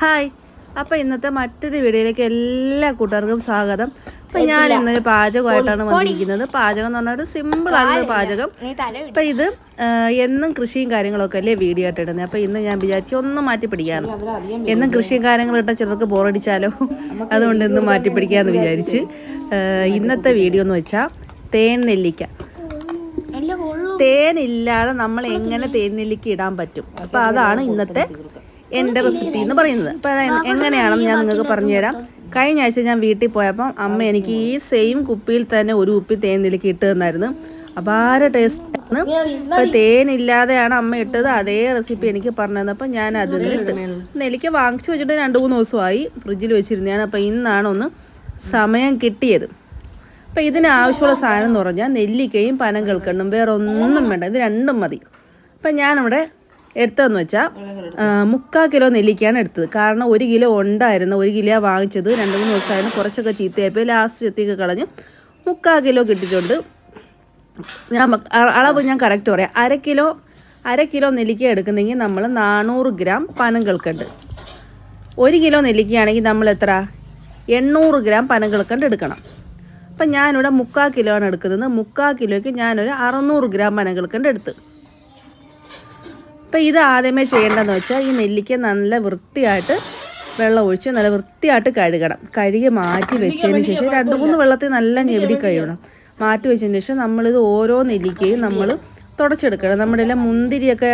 Hi. അപ്പോൾ ഇന്നത്തെ മറ്റൊരു വീഡിയോയിലേക്ക് എല്ലാ കൂട്ടുകാർക്കും സ്വാഗതം. അപ്പം ഞാൻ ഇന്നൊരു പാചകമായിട്ടാണ് വന്നിരിക്കുന്നത്. പാചകം എന്ന് പറഞ്ഞാൽ ഒരു സിമ്പിൾ ആയിട്ടുള്ള പാചകം. അപ്പൊ അപ്പം ഇത് എന്നും കൃഷിയും കാര്യങ്ങളൊക്കെ അല്ലേ വീഡിയോ ആയിട്ട് ഇടുന്നത്? അപ്പോൾ ഇന്ന് ഞാൻ വിചാരിച്ചു ഒന്നും മാറ്റി പിടിക്കാമെന്ന് എന്നും കൃഷിയും കാര്യങ്ങളും ഇട്ടാൽ ചിലർക്ക് ബോറടിച്ചാലോ അതുകൊണ്ട് ഇന്ന് മാറ്റി പിടിക്കാമെന്ന് വിചാരിച്ച് ഇന്നത്തെ വീഡിയോ എന്ന് വെച്ചാൽ തേൻ നെല്ലിക്ക. തേനില്ലാതെ നമ്മൾ എങ്ങനെ തേൻ നെല്ലിക്ക ഇടാൻ പറ്റും? അപ്പോൾ അതാണ് ഇന്നത്തെ എന്റെ റെസിപ്പി എന്ന് പറയുന്നത്. അപ്പോൾ അത് എങ്ങനെയാണെന്ന് ഞാൻ നിങ്ങൾക്ക് പറഞ്ഞുതരാം. കഴിഞ്ഞ ആഴ്ച ഞാൻ വീട്ടിൽ പോയപ്പം അമ്മ എനിക്ക് ഈ സെയിം കുപ്പിയിൽ തന്നെ ഒരു ഉപ്പി തേൻ നിലയ്ക്ക് ഇട്ട് തന്നായിരുന്നു. അപാര ടേസ്റ്റ് ആണ് അപ്പോൾ തേനില്ലാതെയാണ് അമ്മ ഇട്ടത്. അതേ റെസിപ്പി എനിക്ക് പറഞ്ഞു തന്നപ്പോൾ ഞാൻ അതിൽ ഇട്ട് നെല്ലിക്ക വാങ്ങിച്ചു വെച്ചിട്ട് രണ്ട് മൂന്ന് ദിവസമായി ഫ്രിഡ്ജിൽ വെച്ചിരുന്നതാണ്. അപ്പോൾ ഇന്നാണ് ഒന്ന് സമയം കിട്ടിയത്. അപ്പം ഇതിന് ആവശ്യമുള്ള സാധനം എന്ന് പറഞ്ഞാൽ നെല്ലിക്കയും പനം കൽക്കണ്ണും വേറെ ഒന്നും വേണ്ട. ഇത് രണ്ടും മതി. അപ്പം ഞാനിവിടെ എടുത്തതെന്ന് വെച്ചാൽ മുക്കാൽ കിലോ നെല്ലിക്കയാണ് എടുത്തത്. കാരണം ഒരു കിലോ ഉണ്ടായിരുന്നു ഒരു കിലോ വാങ്ങിച്ചത്. രണ്ട് മൂന്ന് ദിവസമായിരുന്നു കുറച്ചൊക്കെ ചീത്തയായപ്പോൾ ലാസ്റ്റ് ചെത്തിയൊക്കെ കളഞ്ഞ് മുക്കാൽ കിലോ കിട്ടിയിട്ടുണ്ട്. ഞാൻ അളവ് ഞാൻ കറക്റ്റ് പറയാം. അര കിലോ അര കിലോ നെല്ലിക്ക എടുക്കുന്നെങ്കിൽ നമ്മൾ നാനൂറ് ഗ്രാം പനം കൽക്കണ്ട് ഒരു കിലോ നെല്ലിക്കയാണെങ്കിൽ നമ്മൾ എത്ര എണ്ണൂറ് ഗ്രാം പനം കൽക്കണ്ട് എടുക്കണം. അപ്പം ഞാനിവിടെ മുക്കാൽ കിലോ ആണ് എടുക്കുന്നത്. മുക്കാൽ കിലോയ്ക്ക് ഞാനൊരു അറുന്നൂറ് ഗ്രാം പനം കൽക്കണ്ട് എടുത്ത്. അപ്പം ഇത് ആദ്യമേ ചെയ്യേണ്ടതെന്ന് വെച്ചാൽ ഈ നെല്ലിക്ക നല്ല വൃത്തിയായിട്ട് വെള്ളം ഒഴിച്ച് നല്ല വൃത്തിയായിട്ട് കഴുകണം. കഴുകി മാറ്റി വെച്ചതിന് ശേഷം രണ്ട് മൂന്ന് വെള്ളത്തിൽ നല്ല ഞെവിടി കഴുകണം. മാറ്റി വെച്ചതിന് ശേഷം നമ്മളിത് ഓരോ നെല്ലിക്കയും നമ്മൾ തുടച്ചെടുക്കണം. നമ്മുടെ എല്ലാം മുന്തിരിയൊക്കെ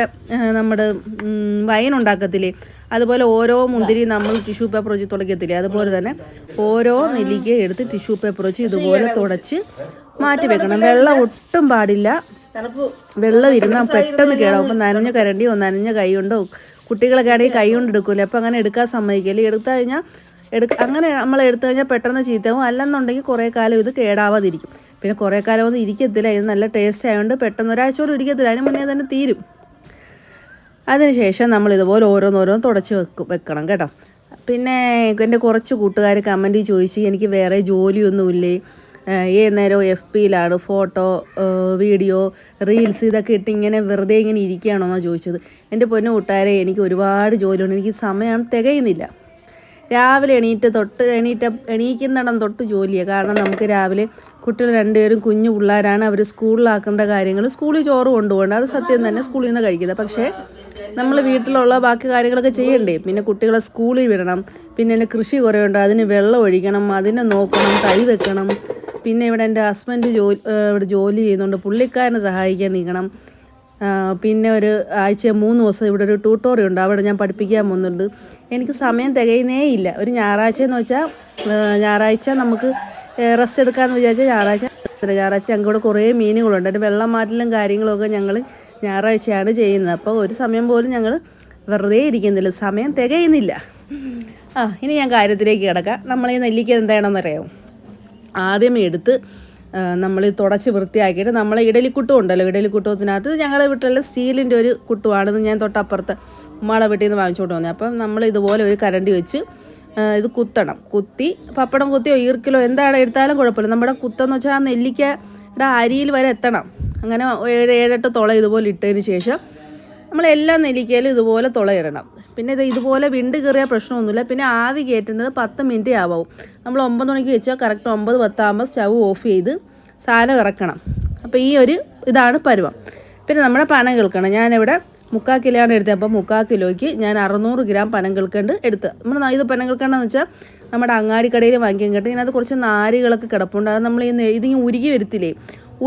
നമ്മുടെ വയനുണ്ടാക്കത്തില്ലേ വൈൻ ഉണ്ടാക്കത്തില്ലേ? അതുപോലെ ഓരോ മുന്തിരി നമ്മൾ ടിഷ്യൂ പേപ്പർ വെച്ച് തുടക്കത്തില്ലേ? അതുപോലെ തന്നെ ഓരോ നെല്ലിക്ക എടുത്ത് ടിഷ്യൂ പേപ്പർ വെച്ച് ഇതുപോലെ തുടച്ച് മാറ്റി വെക്കണം. വെള്ളം ഒട്ടും പാടില്ല. വെള്ളം ഇരുന്നാൽ പെട്ടെന്ന് കേടാവും. അപ്പം നനഞ്ഞ കരണ്ടിയോ നനഞ്ഞ കൈ കൊണ്ടോ കുട്ടികളൊക്കെ ആണെങ്കിൽ കൈ കൊണ്ട് എടുക്കൂല. അപ്പം അങ്ങനെ എടുക്കാൻ സമ്മതിക്കില്ല. എടുത്തു കഴിഞ്ഞാൽ എടുക്ക അങ്ങനെ നമ്മൾ എടുത്തു കഴിഞ്ഞാൽ പെട്ടെന്ന് ചീത്തവും അല്ലെന്നുണ്ടെങ്കിൽ കുറേ കാലം ഇത് കേടാവാതിരിക്കും. പിന്നെ കുറേ കാലം ഒന്നും ഇരിക്കത്തില്ല. ഇത് നല്ല ടേസ്റ്റ് ആയതുകൊണ്ട് പെട്ടെന്ന് ഒരാഴ്ച പോലും ഇരിക്കത്തില്ല. അതിന് മുന്നേ തന്നെ തീരും. അതിനുശേഷം നമ്മൾ ഇതുപോലെ ഓരോന്നോരോന്ന് തുടച്ച് വെക്കും വെക്കണം കേട്ടോ. പിന്നെ എന്റെ കുറച്ച് കൂട്ടുകാർ കമന്റ് ചോദിച്ച് എനിക്ക് വേറെ ജോലിയൊന്നുമില്ലേ? ഏത് നേരവും എഫ് പിയിലാണ് ഫോട്ടോ വീഡിയോ റീൽസ് ഇതൊക്കെ ഇട്ട് ഇങ്ങനെ വെറുതെ ഇങ്ങനെ ഇരിക്കുകയാണോ എന്നാണ് ചോദിച്ചത്. എന്റെ പൊന്നു കൂട്ടുകാരെ എനിക്ക് ഒരുപാട് ജോലിയുണ്ട്. എനിക്ക് സമയം തികയുന്നില്ല. രാവിലെ എണീറ്റ് തൊട്ട് എണീറ്റ എണീക്കുന്നിടം തൊട്ട് ജോലിയാണ് കാരണം നമുക്ക് രാവിലെ കുട്ടികൾ രണ്ടുപേരും കുഞ്ഞു പിള്ളേരാണ്. അവർ സ്കൂളിലാക്കേണ്ട കാര്യങ്ങൾ സ്കൂളിൽ ചോറ് കൊണ്ടുപോകേണ്ട. അത് സത്യം തന്നെ സ്കൂളിൽ നിന്ന് കഴിക്കുന്നത്. പക്ഷേ നമ്മൾ വീട്ടിലുള്ള ബാക്കി കാര്യങ്ങളൊക്കെ ചെയ്യണ്ടേ? പിന്നെ കുട്ടികളെ സ്കൂളിൽ വിടണം. പിന്നെ കൃഷി കുറേ അതിന് വെള്ളം ഒഴിക്കണം. അതിനെ നോക്കണം. തൈ വെക്കണം. പിന്നെ ഇവിടെ എന്റെ ഹസ്ബൻഡ് ജോലി ഇവിടെ ജോലി ചെയ്യുന്നുണ്ട്. പുള്ളിക്കാരനെ സഹായിക്കാൻ നീക്കണം പിന്നെ ഒരു ആഴ്ച മൂന്ന് ദിവസം ഇവിടെ ഒരു ട്യൂട്ടോറിയ ഉണ്ട്. അവിടെ ഞാൻ പഠിപ്പിക്കാൻ പോകുന്നുണ്ട്. എനിക്ക് സമയം തികയുന്നേ ഇല്ല. ഒരു ഞായറാഴ്ച എന്ന് വെച്ചാൽ ഞായറാഴ്ച നമുക്ക് റെസ്റ്റ് എടുക്കാമെന്ന് വിചാരിച്ചാൽ ഞായറാഴ്ച. ഞായറാഴ്ച ഞങ്ങൾക്ക് ഇവിടെ കുറേ മീനുകളുണ്ട്. അതിന്റെ വെള്ളം മാറ്റലും കാര്യങ്ങളൊക്കെ ഞങ്ങൾ ഞായറാഴ്ചയാണ് ചെയ്യുന്നത്. അപ്പോൾ ഒരു സമയം പോലും ഞങ്ങൾ വെറുതെ ഇരിക്കുന്നില്ല. സമയം തികയുന്നില്ല. ആ ഇനി ഞാൻ കാര്യത്തിലേക്ക് കിടക്കാം. നമ്മൾ ഈ നെല്ലിക്ക എന്താണെന്ന് അറിയാമോ ആദ്യമേ എടുത്ത് നമ്മൾ തുടച്ച് വൃത്തിയാക്കിയിട്ട് നമ്മളെ ഇടലിക്കുട്ടും ഉണ്ടല്ലോ ഇഡലിക്കുട്ടത്തിനകത്ത് ഞങ്ങളുടെ വീട്ടിലെ സ്റ്റീലിന്റെ ഒരു കുട്ടുവാണെന്ന് ഞാൻ തൊട്ടപ്പുറത്ത് ഉമ്മാടെ വീട്ടിൽ നിന്ന് വാങ്ങിച്ചുകൊണ്ട് വന്നത്. അപ്പം നമ്മൾ ഇതുപോലെ ഒരു കരണ്ടി വെച്ച് ഇത് കുത്തണം. കുത്തി പപ്പടം കുത്തിയോ ഈർക്കിലോ എന്താണ് എടുത്താലും കുഴപ്പമില്ല. നമ്മുടെ കുത്തെന്ന് വെച്ചാൽ ആ നെല്ലിക്കയുടെ അരിയിൽ വരെ എത്തണം. അങ്ങനെ ഏഴ് ഏഴെട്ട് തുള ഇതുപോലെ ഇട്ടതിന് ശേഷം നമ്മളെല്ലാ നെല്ലിക്കയിലും ഇതുപോലെ തുളയിടണം. പിന്നെ ഇത് ഇതുപോലെ വിണ്ട് കയറിയ പ്രശ്നമൊന്നുമില്ല. പിന്നെ ആവി കയറ്റുന്നത് പത്ത് മിനിറ്റ് ആവാവും. നമ്മൾ ഒമ്പത് മണിക്ക് വെച്ചാൽ കറക്റ്റ് ഒമ്പത് പത്താകുമ്പോൾ സ്റ്റവ് ഓഫ് ചെയ്ത് സാധനം ഇറക്കണം. അപ്പോൾ ഈ ഒരു ഇതാണ് പരുവം. പിന്നെ നമ്മുടെ പനം കേൾക്കണം. ഞാനിവിടെ മുക്കാൽ കിലോ ആണ് എടുത്തത്. അപ്പോൾ മുക്കാൽ കിലോയ്ക്ക് ഞാൻ അറുന്നൂറ് ഗ്രാം പനം കേൾക്കേണ്ട എടുത്ത്. നമ്മൾ ഇത് പനം കേൾക്കണ്ടെന്ന് വെച്ചാൽ നമ്മുടെ അങ്ങാടിക്കടയിൽ വാങ്ങിക്കാൻ കേട്ട് ഇതിനകത്ത് കുറച്ച് നാരുകളൊക്കെ കിടപ്പുണ്ട്. അത് നമ്മൾ ഈ ഇതിങ്ങനെ ഉരുകി വരുത്തില്ലേ?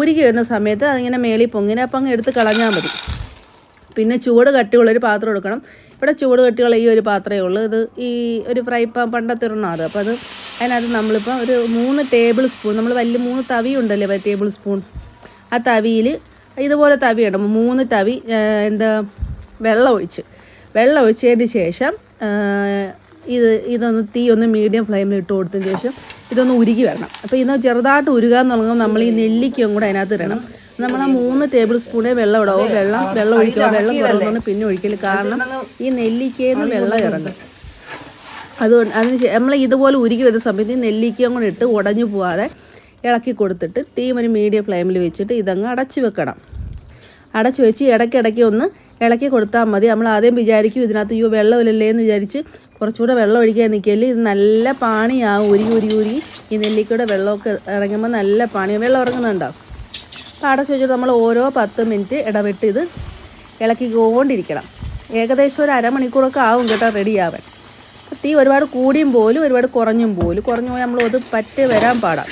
ഉരുകി വരുന്ന സമയത്ത് അതിങ്ങനെ മേളിൽ പൊങ്ങിനെ അപ്പം അങ്ങ് എടുത്ത് കളഞ്ഞാൽ മതി. പിന്നെ ചൂട് കട്ടിയുള്ളൊരു പാത്രം എടുക്കണം. ഇവിടെ ചുവട് കട്ടിയുള്ള ഈ ഒരു പാത്രമേ ഉള്ളൂ. ഇത് ഈ ഒരു ഫ്രൈ പാൻ പണ്ടത്തെ ഒരെണ്ണം അത് അപ്പോൾ അത് അതിനകത്ത് നമ്മളിപ്പോൾ ഒരു മൂന്ന് ടേബിൾ സ്പൂൺ നമ്മൾ വലിയ മൂന്ന് തവി ഉണ്ടല്ലേ ടേബിൾ സ്പൂൺ. ആ തവിയിൽ ഇതുപോലെ തവി ഉണ്ട് മൂന്ന് തവി എന്താ വെള്ളം ഒഴിച്ച്. വെള്ളം ഒഴിച്ചതിന് ശേഷം ഇത് ഇതൊന്ന് തീ ഒന്ന് മീഡിയം ഫ്ലെയിമിൽ ഇട്ട് കൊടുത്തതിന് ശേഷം ഇതൊന്ന് ഉരുകി വരണം. അപ്പോൾ ഇത് ചെറുതായിട്ട് ഉരുകാൻ തുടങ്ങുമ്പോൾ നമ്മൾ ഈ നെല്ലിക്കയും കൂടെ അതിനകത്ത് ഇടണം. നമ്മൾ ആ മൂന്ന് ടേബിൾ സ്പൂണേ വെള്ളം ഇടാവോ വെള്ളം വെള്ളം ഒഴിക്കുക. വെള്ളം കുറവുകൊണ്ട് പിന്നെ ഒഴിക്കൽ കാരണം ഈ നെല്ലിക്കയിൽ നിന്ന് വെള്ളം ഇറങ്ങും. അതുകൊണ്ട് അതിന് നമ്മൾ ഇതുപോലെ ഉരുക്കി വരുന്ന സമയത്ത് ഈ നെല്ലിക്കയും കൂടെ ഇട്ട് ഉടഞ്ഞു പോവാതെ ഇളക്കി കൊടുത്തിട്ട് തീ ഒരു മീഡിയം ഫ്ലെയിമിൽ വെച്ചിട്ട് ഇതങ്ങ് അടച്ച് വെക്കണം. അടച്ച് വെച്ച് ഇടയ്ക്കിടയ്ക്ക് ഒന്ന് ഇളക്കി കൊടുത്താൽ മതി. നമ്മൾ ആദ്യം വിചാരിക്കും ഇതിനകത്ത് അയ്യോ വെള്ളമില്ലല്ലേ എന്ന് വിചാരിച്ച് കുറച്ചുകൂടെ വെള്ളം ഒഴിക്കാൻ നിൽക്കൽ ഇത് നല്ല പാണിയാവും. ഉരുകി ഉരുകി ഉരുകി ഈ നെല്ലിക്കയുടെ വെള്ളമൊക്കെ ഇറങ്ങുമ്പോൾ നല്ല പാണിയാവും. വെള്ളം ഇറങ്ങുന്നുണ്ടോ? അപ്പോൾ അടച്ച് വെച്ചിട്ട് നമ്മൾ ഓരോ പത്ത് മിനിറ്റ് ഇടവിട്ട് ഇത് ഇളക്കിക്കൊണ്ടിരിക്കണം. ഏകദേശം ഒരു അരമണിക്കൂറൊക്കെ ആവും കേട്ടോ റെഡിയാവാൻ. തീ ഒരുപാട് കൂടിയും പോലും ഒരുപാട് കുറഞ്ഞും പോലും. കുറഞ്ഞു പോയാൽ നമ്മൾ അത് പറ്റി വരാൻ പാടാം.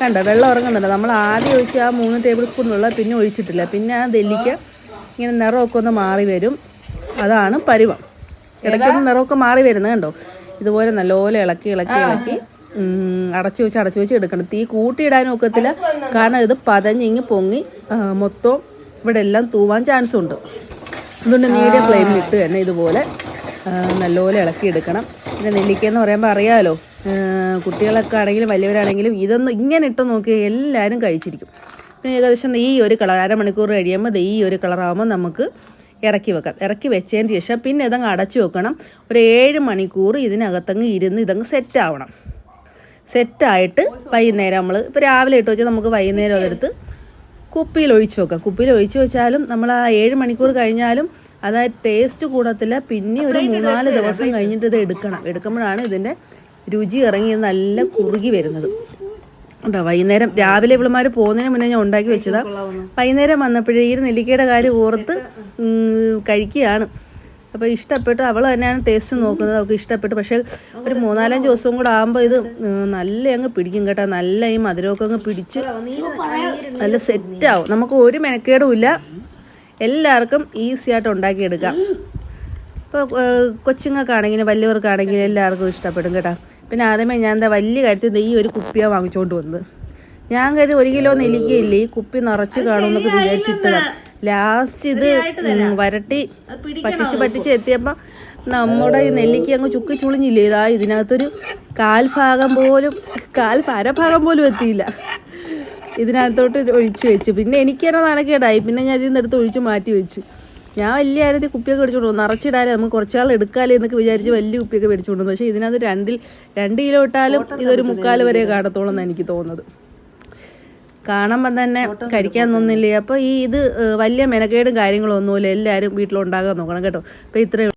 കണ്ടോ വെള്ളം ഇറങ്ങുന്നുണ്ട് നമ്മൾ ആദ്യം ഒഴിച്ച് ആ മൂന്ന് ടേബിൾ സ്പൂൺ വെള്ളം പിന്നെ ഒഴിച്ചിട്ടില്ല. പിന്നെ ആ നെല്ലിക്ക ഇങ്ങനെ നിറമൊക്കെ ഒന്ന് മാറി വരും. അതാണ് പരുവം. ഇടയ്ക്കൊന്ന് നിറമൊക്കെ മാറി വരുന്നത് കണ്ടോ? ഇതുപോലെ നല്ലപോലെ ഇളക്കി ഇളക്കി ഇളക്കി. അടച്ച് വെച്ച് അടച്ചു വെച്ച് എടുക്കണം. തീ കൂട്ടിയിടാനും ഒക്കത്തില്ല. കാരണം ഇത് പതഞ്ഞിങ്ങി പൊങ്ങി മൊത്തം ഇവിടെ എല്ലാം തൂവാൻ ചാൻസ് ഉണ്ട്. അതുകൊണ്ട് മീഡിയം ഫ്ലെയിമിൽ ഇട്ട് തന്നെ ഇതുപോലെ നല്ലപോലെ ഇളക്കിയെടുക്കണം പിന്നെ നെല്ലിക്ക എന്ന് പറയുമ്പോൾ അറിയാമല്ലോ കുട്ടികളൊക്കെ ആണെങ്കിലും വലിയവരാണെങ്കിലും ഇതൊന്നും ഇങ്ങനെ ഇട്ട് നോക്കി എല്ലാവരും കഴിച്ചിരിക്കും. പിന്നെ ഏകദേശം ഈ ഒരു കളർ അരമണിക്കൂർ കഴിയുമ്പോൾ ഈ ഒരു കളറാകുമ്പോൾ നമുക്ക് ഇറക്കി വെക്കാം. ഇറക്കി വെച്ചതിന് ശേഷം പിന്നെ ഇതങ്ങ് അടച്ചു വെക്കണം. ഒരു ഏഴ് മണിക്കൂർ ഇതിനകത്തങ്ങ് ഇരുന്ന് ഇതങ്ങ് സെറ്റ് ആവണം. സെറ്റായിട്ട് വൈകുന്നേരം നമ്മൾ ഇപ്പോൾ രാവിലെ ഇട്ട് വെച്ചാൽ നമുക്ക് വൈകുന്നേരം അതെടുത്ത് കുപ്പിയിൽ ഒഴിച്ച് വെക്കാം. കുപ്പിയിൽ ഒഴിച്ച് വെച്ചാലും നമ്മൾ ആ ഏഴ് മണിക്കൂർ കഴിഞ്ഞാലും അതായത് ആ ടേസ്റ്റ് കൂടത്തില്ല. പിന്നെ ഒരു മൂന്നാൽ ദിവസം കഴിഞ്ഞിട്ട് ഇത് എടുക്കണം. എടുക്കുമ്പോഴാണ് ഇതിന്റെ രുചി ഇറങ്ങി നല്ല കുറുകി വരുന്നത്. ഉണ്ടോ? വൈകുന്നേരം രാവിലെ ഇവളുമാർ പോകുന്നതിന് മുന്നേ ഞാൻ ഉണ്ടാക്കി വെച്ചതാണ് വൈകുന്നേരം വന്നപ്പോഴേ ഈ നെല്ലിക്കയുടെ കാര്യം ഓർത്ത് കഴിക്കുകയാണ്. അപ്പോൾ ഇഷ്ടപ്പെട്ട്. അവൾ തന്നെയാണ് ടേസ്റ്റ് നോക്കുന്നത്. അവൾക്ക് ഇഷ്ടപ്പെട്ടു. പക്ഷേ ഒരു മൂന്നാലഞ്ച് ദിവസവും കൂടെ ആകുമ്പോൾ ഇത് നല്ല അങ്ങ് പിടിക്കും കേട്ടോ. നല്ല ഈ മധുരമൊക്കെ അങ്ങ് പിടിച്ച് നല്ല സെറ്റാവും നമുക്ക് ഒരു മെനക്കേടും ഇല്ല. എല്ലാവർക്കും ഈസി ആയിട്ട് ഉണ്ടാക്കിയെടുക്കാം. ഇപ്പോൾ കൊച്ചുങ്ങൾക്കാണെങ്കിലും വലിയവർക്കാണെങ്കിലും എല്ലാവർക്കും ഇഷ്ടപ്പെടും കേട്ടോ. പിന്നെ ആദ്യമേ ഞാൻ എന്താ വലിയ കാര്യത്തിൽ ഈ ഒരു കുപ്പിയാണ് വാങ്ങിച്ചുകൊണ്ട് വന്നത്. ഞാൻ കരുതി ഒരു കിലോ നെല്ലിക്കയില്ലേ? ഈ കുപ്പി നിറച്ച് കാണുമെന്നൊക്കെ വിചാരിച്ചിട്ടതാണ് ലാസ്റ്റ് ഇത് വരട്ടി പറ്റിച്ച് പറ്റിച്ച് എത്തിയപ്പോൾ നമ്മുടെ ഈ നെല്ലിക്ക അങ്ങ് ചുക്കി ചുളിഞ്ഞില്ലേ? ഇതാ ഇതിനകത്തൊരു കാൽഭാഗം പോലും കാൽ അരഭാഗം പോലും എത്തിയില്ല. ഇതിനകത്തോട്ട് ഒഴിച്ച് വെച്ച്. പിന്നെ എനിക്ക് തന്നെ നനക്കേടായി. പിന്നെ ഞാൻ ഇതിൽ നിന്ന് എടുത്ത് ഒഴിച്ച് മാറ്റി വെച്ച്. ഞാൻ വലിയ കാര്യത്തിൽ കുപ്പിയൊക്കെ മേടിച്ചോണ്ട് പോകും നിറച്ചിടാലേ നമുക്ക് കുറച്ചാൾ എടുക്കാലേ എന്നൊക്കെ വിചാരിച്ച് വലിയ കുപ്പിയൊക്കെ മേടിച്ചോണ്ട് പോകും പക്ഷേ ഇതിനകത്ത് രണ്ടിൽ രണ്ട് കിലോ ഇട്ടാലും ഇതൊരു മുക്കാൽ വരെ കാണത്തോളം എനിക്ക് തോന്നുന്നത്. കാണുമ്പം തന്നെ കഴിക്കാൻ തോന്നില്ലേ? അപ്പോൾ ഈ ഇത് വലിയ മെനക്കേടും കാര്യങ്ങളും ഒന്നുമില്ല. എല്ലാവരും വീട്ടിലുണ്ടാകാൻ നോക്കണം കേട്ടോ. അപ്പോൾ ഇത്രയും